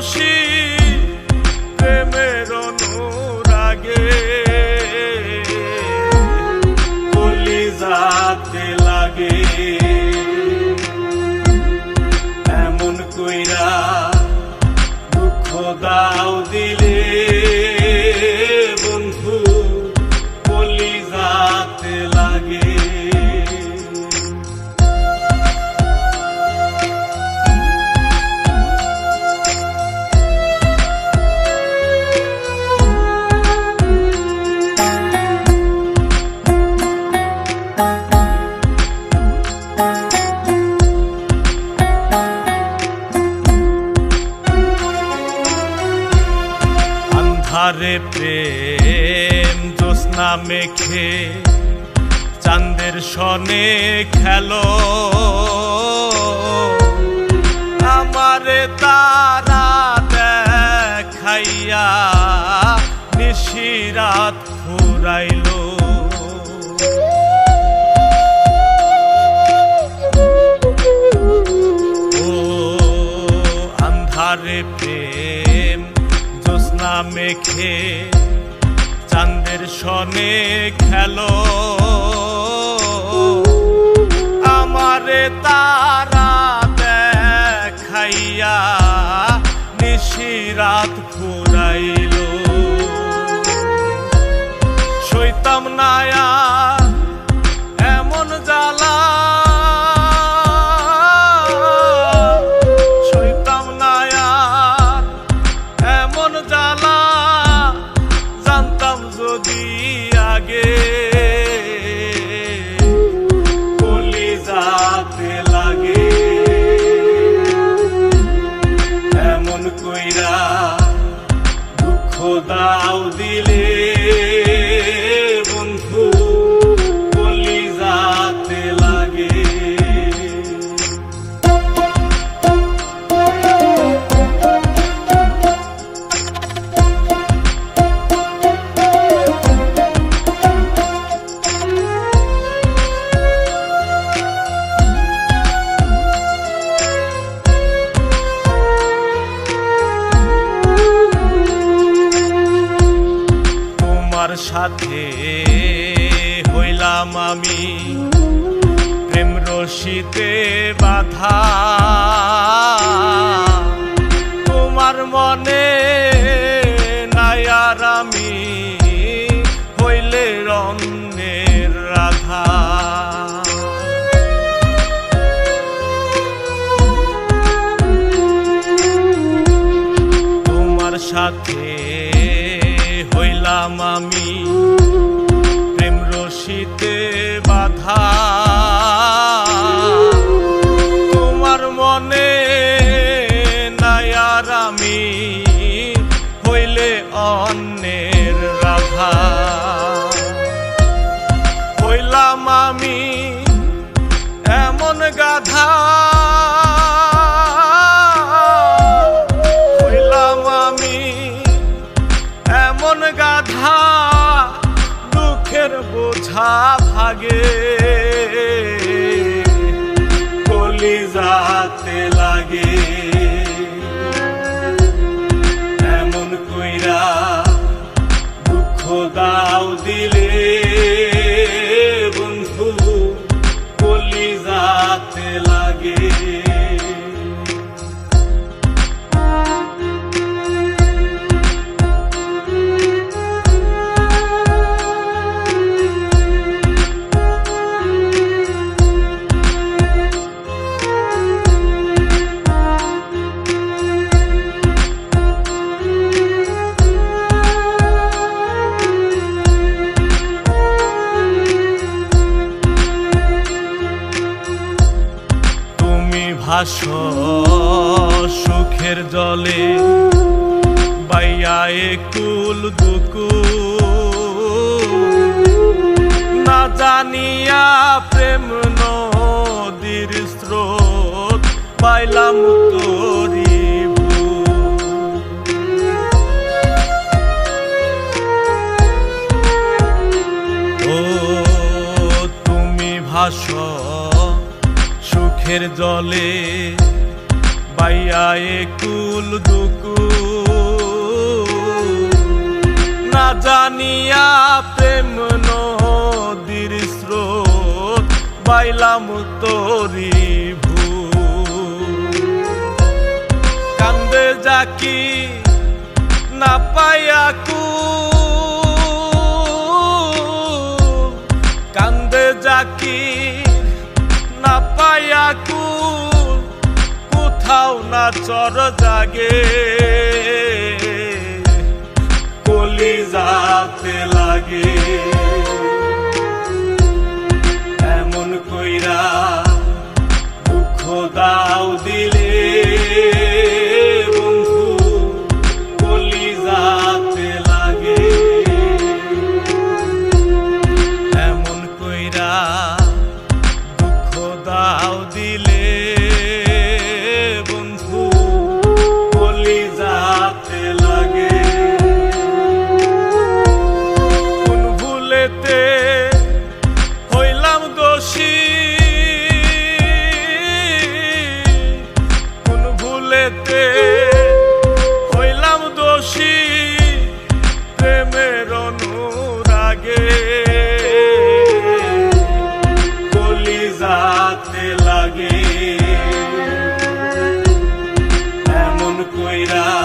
Yoshi. আন্ধারে প্রেম জ্যোৎস্না মেখে চাঁদের সনে খেলো। আমারে তারা দেখাইয়া নিশিরাত ফুরাইলো। ও আন্ধারে প্রেম জ্যোৎস্না মেখে চাঁদের সনে খেলো। আমারে তারা দেখাইয়া নিশিরাত ফুরাইলো। সইতাম নায়া সাথে হইলাম আমি। প্রেম রশিতে বাধা ভাস সুখের জলে বাইয়া কুল দুকু। না জানিয়া প্রেম নদীর স্রোত পাইলাম তোরি জলে পাইয়া কুল দুকু। না জানিয়া প্রেম নদীর স্রোত, বাইলাম তরি ভূ কান্দে যাকি না পাইয়া কু কোথাও না চর জাগে। কলি যাতে লাগে। এমন কইরা দুঃখ দাও দিলে Saira.